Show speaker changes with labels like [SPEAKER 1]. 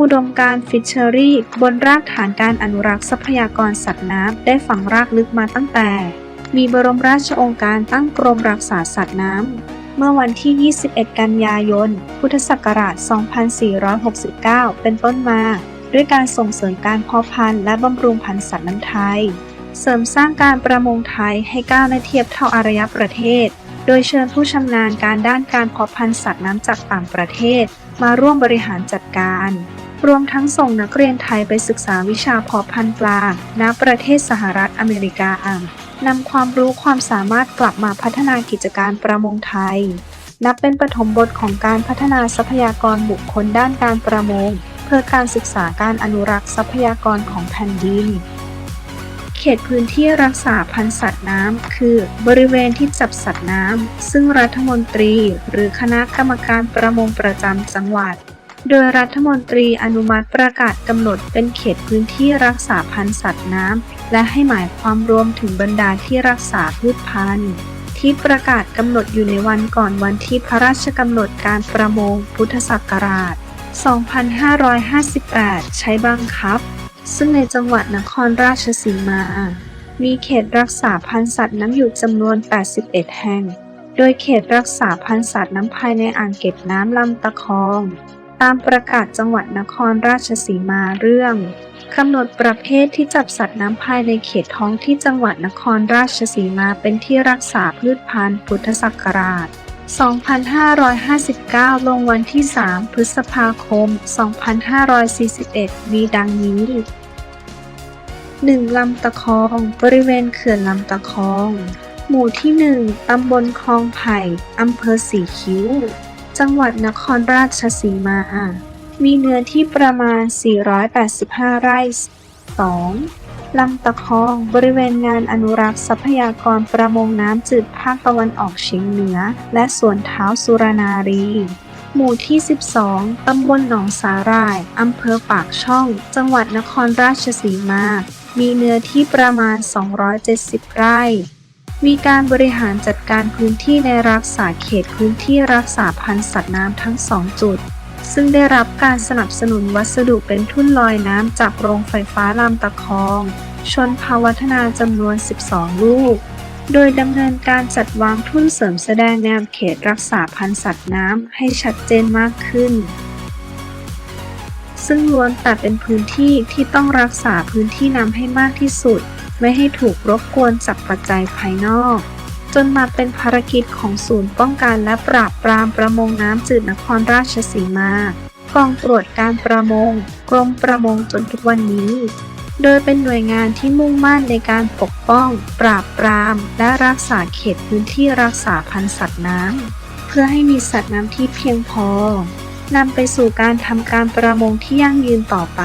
[SPEAKER 1] อุดมการฟิชเชอรี่บนรากฐานการอนุรักษ์ทรัพยากรสัตว์น้ำได้ฝังรากลึกมาตั้งแต่ มีบรมราชองค์การตั้งกรมรักษาสัตว์น้ำเมื่อวันที่ 21 กันยายน พุทธศักราช 2469 เป็นต้นมา ด้วยการส่งเสริมการเพาะพันธุ์และบำรุงพันธุ์สัตว์น้ำไทย เสริมสร้างการประมงไทยให้ก้าวในเทียบเท่าอารยประเทศ โดยเชิญผู้ชำนาญการด้านการเพาะพันธุ์สัตว์น้ำจากต่างประเทศ มาร่วมบริหารจัดการ รวมทั้งส่งนักเรียนไทยไปศึกษาวิชาเพาะพันธุ์ปลาณประเทศสหรัฐอเมริกานำความรู้ความสามารถกลับมาพัฒนากิจการประมงไทย นับเป็นปฐมบทของการพัฒนาทรัพยากรบุคคลด้านการประมง เพื่อการศึกษาการอนุรักษ์ทรัพยากรของแผ่นดิน เขตพื้นที่รักษาพันธุ์สัตว์น้ำคือ บริเวณที่จับสัตว์น้ำซึ่งรัฐมนตรี หรือคณะกรรมการประมงประจำจังหวัด โดยรัฐมนตรีอนุมัติประกาศกำหนดเป็นเขตพื้นที่รักษาพันธุ์สัตว์น้ำ และให้หมายความรวมถึงบรรดาที่รักษาพืชพันธุ์ ที่ประกาศกำหนดอยู่ในวันก่อนวันที่พระราชกำหนดการประมงพุทธศักราช 2558 ใช้บังคับ ซึ่งในจังหวัดนครราชสีมา มีเขตรักษาพันธุ์สัตว์น้ำอยู่จำนวน 81 แห่ง โดยเขตรักษาพันธุ์สัตว์น้ำภายในอ่างเก็บน้ำลำตะคอง ตามประกาศจังหวัดนครราชสีมาเรื่องกำหนดประเภทที่จับสัตว์น้ำภายในเขตท้องที่จังหวัดนครราชสีมาเป็นที่รักษาพืชพันธุ์พุทธศักราช 2559 ลงวันที่ 3 พฤษภาคม 2541 มีดังนี้ 1. ลำตะคองบริเวณเขื่อนลำตะคอง หมู่ที่ 1 ตำบลคลองไผ่ อำเภอสีคิ้ว จังหวัดนครราชสีมา มีเนื้อที่ประมาณ 485 ไร่ 2. ลำตะคองบริเวณงานอนุรักษ์ทรัพยากรประมงน้ำจืดภาคตะวันออกเฉียงเหนือ และสวนเท้าสุรนารี หมู่ที่ 12 ตำบลหนองสาหร่าย อำเภอปากช่อง จังหวัดนครราชสีมา มีเนื้อที่ประมาณ 270 ไร่ มีการบริหารจัดการพื้นที่ในรักษาเขตพื้นที่รักษาพันธุ์สัตว์น้ำทั้งสองจุด ซึ่งได้รับการสนับสนุนวัสดุเป็นทุ่นลอยน้ำจากโรงไฟฟ้าลำตะคอง ชนภาวัฒนาจำนวน 12 ลูก โดยดำเนินการจัดวางทุ่นเสริมแสดงแนวเขตรักษาพันธุ์สัตว์น้ำให้ชัดเจนมากขึ้นซึ่งล้วนแต่เป็นพื้นที่ที่ต้องรักษาพื้นที่น้ำให้มากที่สุด ไม่ให้ถูกรบกวนจากปัจจัยภายนอก จนมาเป็นภารกิจของศูนย์ป้องกันและปราบปรามประมงน้ำจืดนครราชสีมากองตรวจการประมง กรมประมงจนทุกวันนี้ โดยเป็นหน่วยงานที่มุ่งมั่นในการปกป้อง ปราบปราม และรักษาเขตพื้นที่รักษาพันธุ์สัตว์น้ำเพื่อให้มีสัตว์น้ำที่เพียงพอนำไปสู่การทำการประมงที่ยั่งยืนต่อไป